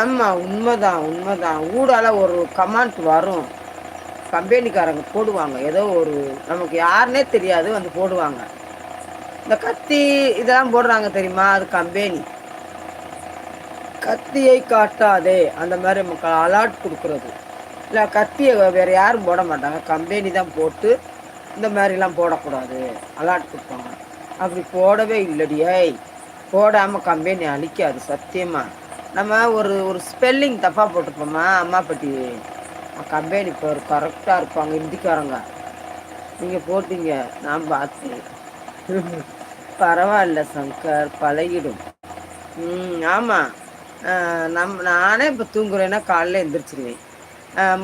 ஆமா உண்மைதான் உண்மைதான். ஊடால ஒரு கமாண்ட் வரும். கம்பெனிக்காரங்க போடுவாங்க. ஏதோ ஒரு நமக்கு யாருனே தெரியாது வந்து போடுவாங்க. இந்த கத்தி இதெல்லாம் போடுறாங்க தெரியுமா? அது கம்பெனி கத்தியை காட்டாதே. அந்த மாதிரி நமக்கு அலாட் கொடுக்குறது. இல்லை கத்தியை வேறு யாரும் போட மாட்டாங்க. கம்பெனி தான் போட்டு இந்த மாதிரிலாம் போடக்கூடாது. அலாட் கொடுப்பாங்க. அப்படி போடவே இல்லடியே போடாமல் கம்பெனி அழிக்காது சத்தியமாக நம்ம ஒரு ஒரு ஸ்பெல்லிங் தப்பாக போட்ருப்போமா அம்மா பெட்டி கம்பெனி ஒரு கரெக்டாக இருப்பாங்க இந்திக்காரங்க. நீங்கள் போட்டீங்க நான் பார்த்து. பரவாயில்ல சங்கர் பழகிடும். ம் ஆமாம் நம் நானே இப்போ தூங்குறேன்னா காலைல எந்திரிச்சிருவேன்.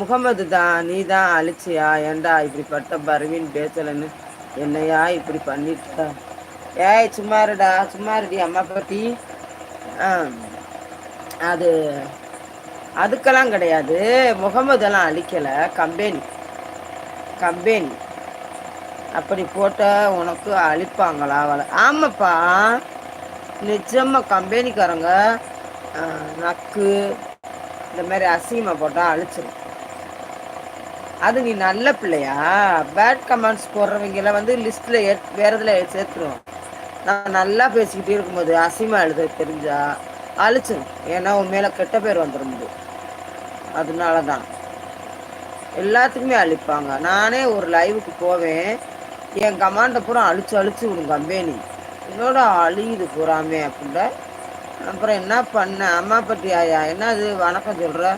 முகமது தான் நீ தான் அழிச்சியா? ஏன்டா இப்படிப்பட்ட பர்வீன் பேசலன்னு? என்னையா இப்படி பண்ணிட்ட? ஏய் சும்மா இருடா சும்மா இருடி அம்மா பாட்டி. ஆ. அது அதுக்கெல்லாம் கிடையாது. முகமதெல்லாம் அழிக்கலை. கம்பெனி. கம்பெனி. அப்படி போட்ட உனக்கு அழிப்பாங்களா? அவளை. ஆமாப்பா. நிஜமாக கம்பெனிக்காரங்க நக்கு இந்த மாதிரி அசிங்கமா போட்டால் அழிச்சிடும் அது நீ நல்ல பிள்ளையா? பேட் கமெண்ட்ஸ் போடுறவங்கள வந்து லிஸ்ட்ல வேறு இதில் சேர்த்துருவோம் நான் நல்லா பேசிக்கிட்டே இருக்கும்போது அசிமா எழுத தெரிஞ்சா? அழிச்சுங்க. ஏன்னா உன் மேலே கெட்ட பேர் வந்துடும் அதனாலதான். எல்லாத்துக்குமே அழிப்பாங்க. நானே ஒரு லைவுக்கு போவேன். என் கமாண்ட பூரா அழிச்சு அழிச்சு விடும் கம்பெனி என்னோட அழியுது பூராமே அப்படின்ற. அப்புறம் என்ன பண்ண? அம்மா பட்டி ஆயா என்னது வணக்கம் சொல்கிற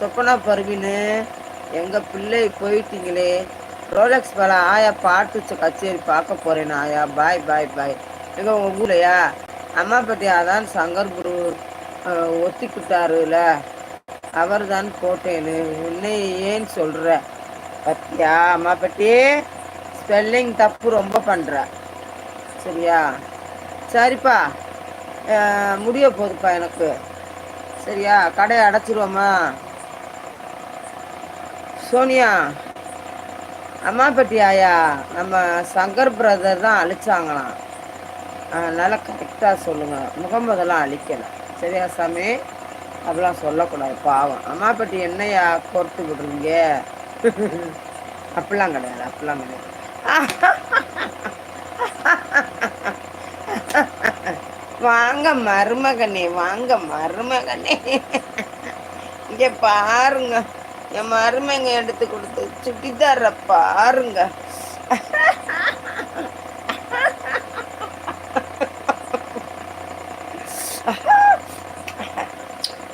சொப்பனா பருவின்னு. எங்கள் பிள்ளை போயிட்டீங்களே. ரோலக்ஸ் பல ஆயா பாட்டு கச்சேரி பார்க்க போகிறேன்னு ஆயா. பாய் பாய் பாய் எங்கள் உங்கள் ஊர்லையா? அம்மா தான் அதான் சங்கர் குரு ஒத்திக்கிட்டாருல. அவர் தான் போட்டேன்னு உன்னை ஏன் சொல்ற? பத்தியா அம்மாப்பட்டி? ஸ்பெல்லிங் தப்பு ரொம்ப பண்ற. சரியா? சரிப்பா. முடிய போகுதுப்பா எனக்கு. சரியா? கடையை அடைச்சிருவோமா? சோனியா அம்மாப்பட்டி ஆயா நம்ம சங்கர் பிரதர் தான் அழிச்சாங்களாம். அதனால் கரெக்டாக சொல்லுங்கள் முகமதெல்லாம் அழிக்கலை. சரியா சாமி? அப்படிலாம் சொல்லக்கூடாது பாவம். அம்மாப்பட்டி என்னையா பொறுத்து விடுறீங்க? அப்படிலாம் கிடையாது அப்படிலாம் கிடையாது. வாங்க மருமகனே வாங்க மருமகனே. இங்கே பாருங்க. என் மருமங்க எடுத்து கொடுத்து சுட்டிதார பாருங்க.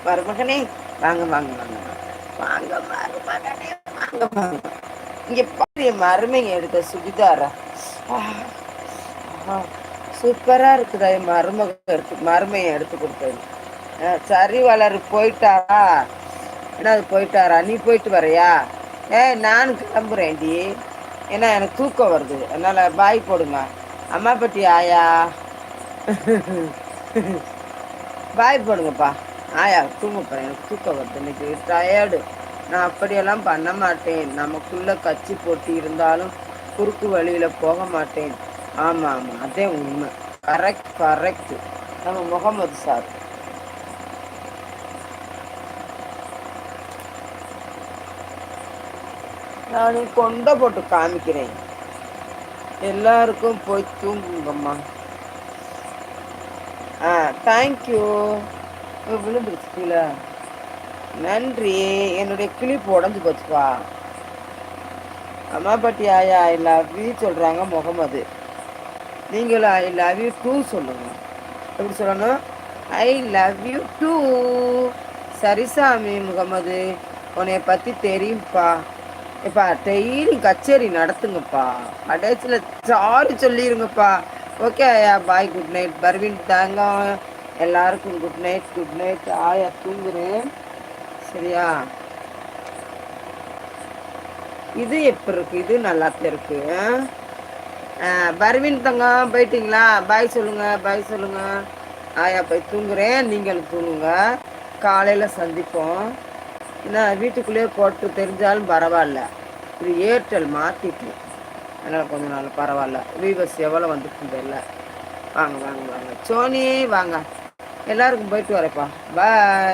மருமகனே வாங்க வாங்க வாங்க. வாங்க மருமகனே வாங்க வாங்க. இங்க பாரு என் மருமைங்க எடுத்த சுடிதாரா. சூப்பரா இருக்குதா என் மருமக எடுத்து மருமையை எடுத்து கொடுத்தது. சரி வளரு போயிட்டாரா? என்ன அது போயிட்டாரா? நீ போயிட்டு வரையா? ஏ நான் கிளம்புறேன்டி. ஏன்னா எனக்கு தூக்கம் வருது. அதனால பாய் போடுங்க அம்மா பட்டி ஆயா? பாய் போடுங்கப்பா. ஆயா தூங்க போறேன் எனக்கு தூக்கம் வருது. இன்னைக்கு டயர்டு நான் அப்படியெல்லாம் பண்ண மாட்டேன். நமக்குள்ள கட்சி போட்டி இருந்தாலும் குறுக்கு வழியில போக மாட்டேன். ஆமா ஆமா. அதே உண்மை. கரெக்ட் கரெக்ட் நம்ம முகமது சார் நான் கொண்ட போட்டு காமிக்கிறேன். எல்லாருக்கும் போய் தூங்குங்கம்மா. ஆ தேங்க்யூ விழுந்துருச்சு கீழே நன்றி. என்னுடைய கிளிப்பு உடஞ்சி போச்சுப்பா. அம்மா பாட்டி ஆயா ஐ லவ் யூ சொல்கிறாங்க முகமது. நீங்களும் ஐ லவ் யூ டூ சொல்லுங்கள் எப்படி சொல்லணும்? ஐ லவ் யூ டூ சரி சாமி முகமது உன்னைய பற்றி தெரியும்ப்பா எப்பா டெய்லி கச்சேரி நடத்துங்கப்பா. கடைசியில் சாரி சொல்லிடுங்கப்பா ஓகே ஐயா பாய் குட் நைட் பர்வீன் தாங்க எல்லாருக்கும் குட் நைட் குட் நைட் ஆயா தூங்குறேன் சரியா? இது எப்படி இருக்கு? இது நல்லா இருக்கு. ஆ, பர்வீன் தங்கம் போயிட்டீங்களா? பாய் சொல்லுங்க பாய் சொல்லுங்க. ஆயா போய் தூங்குறேன் நீங்களும் தூங்குங்க. காலையில் சந்திப்போம். என்ன வீட்டுக்குள்ளேயே போட்டு தெரிஞ்சாலும் பரவாயில்ல. இது ஏர்டெல் மாற்றிட்டு அதனால் கொஞ்ச நாள் பரவாயில்ல. வீவர்ஸ் எவ்வளோ வந்துட்டு இல்லை. வாங்க வாங்க வாங்க. சோனி வாங்க. எல்லாருக்கும் போயிட்டு வரேப்பா பாய்